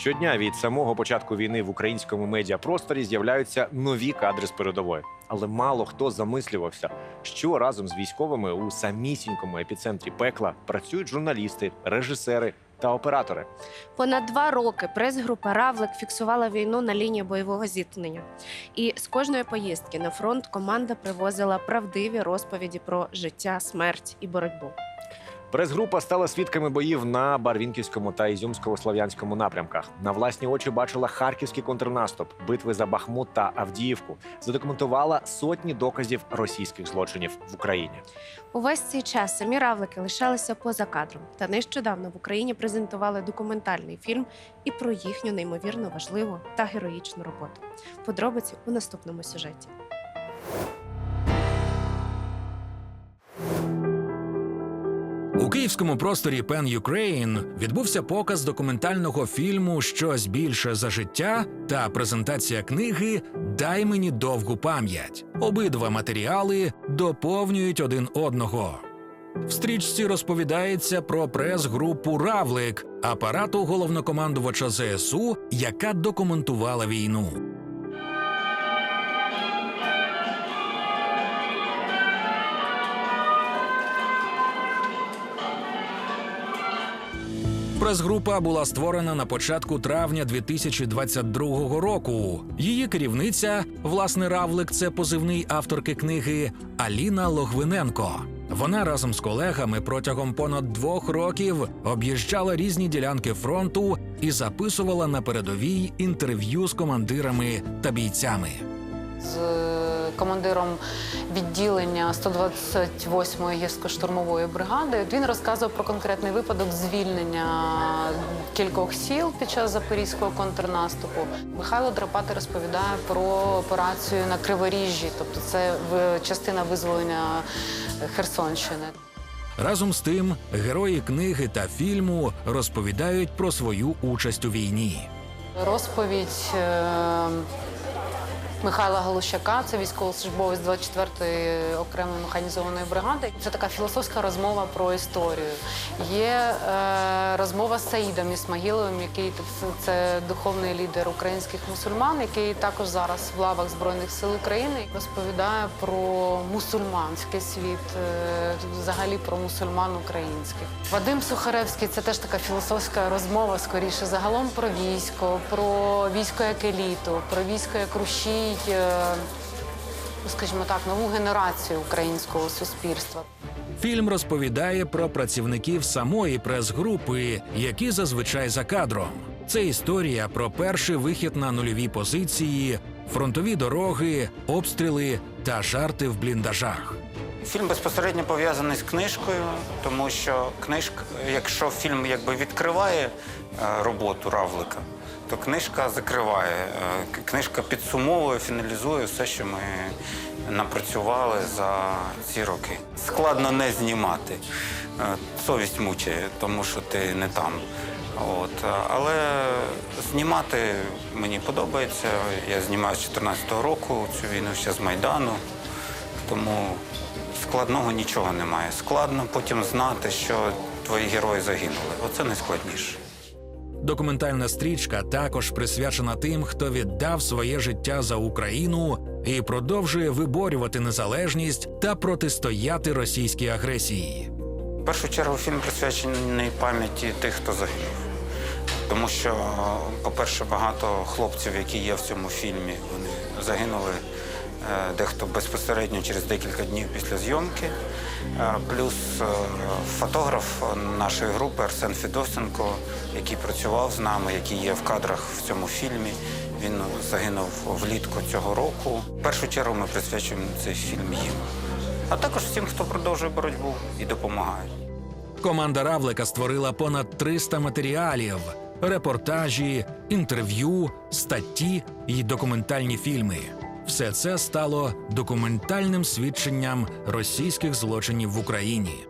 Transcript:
Щодня від самого початку війни в українському медіапросторі з'являються нові кадри з передової. Але мало хто замислювався, що разом з військовими у самісінькому епіцентрі пекла працюють журналісти, режисери та оператори. Понад два роки прес-група Равлик фіксувала війну на лінії бойового зіткнення. І з кожної поїздки на фронт команда привозила правдиві розповіді про життя, смерть і боротьбу. Прес-група стала свідками боїв на Барвінківському та Ізюмсько-Слов'янському напрямках. На власні очі бачила харківський контрнаступ, битви за Бахмут та Авдіївку. Задокументувала сотні доказів російських злочинів в Україні. Увесь цей час самі равлики лишалися поза кадром. Та нещодавно в Україні презентували документальний фільм і про їхню неймовірно важливу та героїчну роботу. Подробиці у наступному сюжеті. У київському просторі Pen Ukraine відбувся показ документального фільму Щось більше за життя та презентація книги Дай мені довгу пам'ять. Обидва матеріали доповнюють один одного. В стрічці розповідається про прес-групу Равлик, апарату головнокомандувача ЗСУ, яка документувала війну. Прес-група була створена на початку травня 2022 року. Її керівниця, власне, Равлик, це позивний авторки книги Аліна Логвиненко. Вона разом з колегами протягом понад двох років об'їжджала різні ділянки фронту і записувала на передовій інтерв'ю з командирами та бійцями. Командиром відділення 128-ї гірсько-штурмової бригади. Він розказував про конкретний випадок звільнення кількох сіл під час запорізького контрнаступу. Михайло Драпати розповідає про операцію на Криворіжжі, тобто це частина визволення Херсонщини. Разом з тим, герої книги та фільму розповідають про свою участь у війні. Розповідь е, Михайла Галущака, це військовослужбовець 24-ї окремої механізованої бригади. Це така філософська розмова про історію. Є е, розмова з Саїдом Ісмагіловим, який це, духовний лідер українських мусульман, який також зараз в лавах Збройних сил України розповідає про мусульманський світ, е, взагалі про мусульман українських. Вадим Сухаревський це теж така філософська розмова, скоріше загалом про військо, про військо як еліту, про військо як рушій, е, ну, скажімо так, нову генерацію українського суспільства. Фільм розповідає про працівників самої прес-групи, які зазвичай за кадром. Це історія про перший вихід на нульові позиції, фронтові дороги, обстріли та жарти в бліндажах. Фільм безпосередньо пов'язаний з книжкою, тому що книжка, якщо фільм якби відкриває е, роботу Равлика, то книжка закриває. Е, Книжка підсумовує, фіналізує все, що ми напрацювали за ці роки. Складно не знімати. Е, Совість мучає, тому що ти не там. От. Але знімати мені подобається. Я знімаю з 2014 року цю війну ще з Майдану. Тому складного нічого немає. Складно потім знати, що твої герої загинули. Оце найскладніше. Документальна стрічка також присвячена тим, хто віддав своє життя за Україну і продовжує виборювати незалежність та протистояти російській агресії. В першу чергу фільм присвячений пам'яті тих, хто загинув. Тому що, по-перше, багато хлопців, які є в цьому фільмі, вони загинули дехто безпосередньо через декілька днів після зйомки. Е, Плюс е, фотограф нашої групи Арсен Фідосенко, який працював з нами, який є в кадрах в цьому фільмі. Він загинув влітку цього року. В першу чергу ми присвячуємо цей фільм їм. А також всім, хто продовжує боротьбу і допомагає. Команда Равлика створила понад 300 матеріалів, репортажі, інтерв'ю, статті і документальні фільми. Все це стало документальним свідченням російських злочинів в Україні.